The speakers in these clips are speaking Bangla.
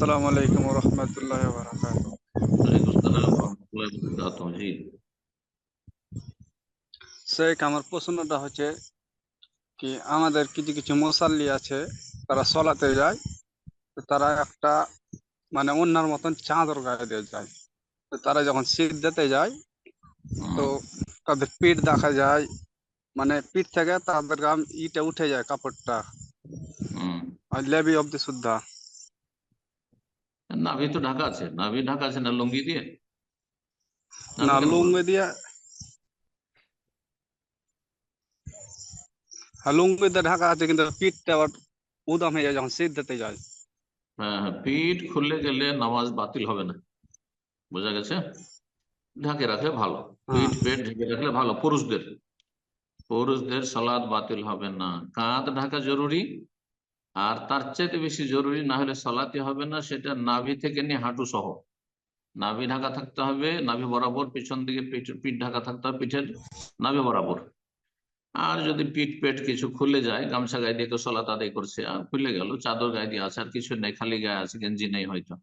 আসসালামু আলাইকুম রহমতুল্লাহ শেখ আমার প্রশ্নটা হচ্ছে কি আমাদের কিছু কিছু মুসাল্লি আছে তারা সলাতে যায় তো তারা একটা মানে অন্যার মতন চাদর গায়ে দিয়ে যায়। তো তারা যখন শীত দিতে যায় তো তাদের পিঠ দেখা যায় মানে পিঠ থেকে তাদের গাম ইটা উঠে যায় কাপড়টা। লেবি অব্দি শুদ্ধা। নাভি তো ঢাকা আছে নাভি ঢাকা আছে না লুঙ্গি দিয়ে? না লুঙ্গি দিয়ে হ্যাঁ লুঙ্গি দিয়ে ঢাকা আছে কিন্তু পিঠটা আবার উদাম হয়ে যায় যখন দিতে যায়। হ্যাঁ হ্যাঁ পিঠ খুলে গেলে নামাজ বাতিল হবে না। বোঝা গেছে? ঢাকে রাখলে ভালো। হ্যাঁ। পিঠ পেট ঢেকে রাখলে ভালো পুরুষদের। পুরুষদের সালাদ বাতিল হবে না। কাঁধ ঢাকা জরুরি। আর তার চাইতে বেশি জরুরি না হলে সালাতি হবে না, সেটা নাভি থেকে নিয়ে হাঁটু সহ। নাভি ঢাকা থাকতে হবে, নাভি বরাবর, পিছন দিকে পিঠ ঢাকা থাকতে হবে, পিঠের নাভি বরাবর। আর যদি পিঠ পেট কিছু খুলে যায়, গামছা গায়ে দিয়ে তো সলাত আদায় করছে, আর খুলে গেল, চাদর গায়ে দিয়ে আছে, আর কিছু নেই, খালি গায়ে আছে, গেঞ্জি নেই হয়তো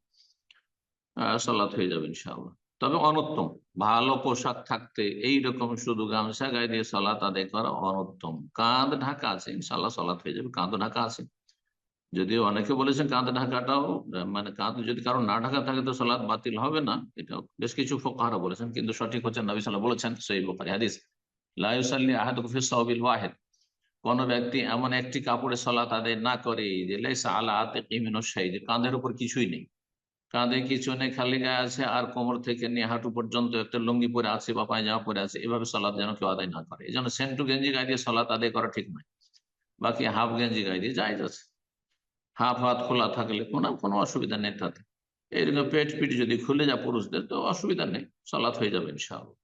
সলাৎ হয়ে যাবে ইনশাআল্লাহ। তবে অনুত্তম, ভালো পোশাক থাকতে এই রকম শুধু গামছা গায়ে দিয়ে সলাৎ আদায় করা অনুত্তম। কাঁধ ঢাকা আছে, ইনশাআল্লাহ সলাৎ হয়ে যাবে কাঁধ ঢাকা আছে। যদিও অনেকে বলেছেন কাঁধ ঢাকাটাও মানে কাঁধ যদি কারও না ঢাকা থাকে তো সলাৎ বাতিল হবে না। এটাও বেশ কিছু ফোকাহারা বলেছেন, কিন্তু সঠিক হচ্ছে নবী সাল্লাহ বলেছেন সেই বোখারি হাদিস, লা ইউসাল্লি আহাদুকুম ফি সাওবিল কোন ব্যক্তি এমন একটি কাপড়ে সলাত আদায় না করে, যে লাইসা আলা আতিকি মিনাশ শাই যে কাঁধের উপর কিছুই নেই। কাঁধে কিছু নেই, খালি গায়ে আছে আর কোমর থেকে নিয়ে হাঁটু পর্যন্ত একটা লুঙ্গি পরে আছে বা পায়জামা পরে আছে, এভাবে সলাৎ যেন কেউ আদায় না করে। এই জন্য সেন্টু গেঞ্জি গায়ে দিয়ে সলাৎ আদায় করা ঠিক নয়। বাকি হাফ গেঞ্জি গায়ে দিয়ে জায়েজ আছে। হাফ হাত খোলা থাকলে কোনো কোনো অসুবিধা নেই তাতে। এই জন্য পেট পিট যদি খুলে যায় পুরুষদের, তো অসুবিধা নেই সলাৎ হয়ে যাবে ইনশাআল্লাহ।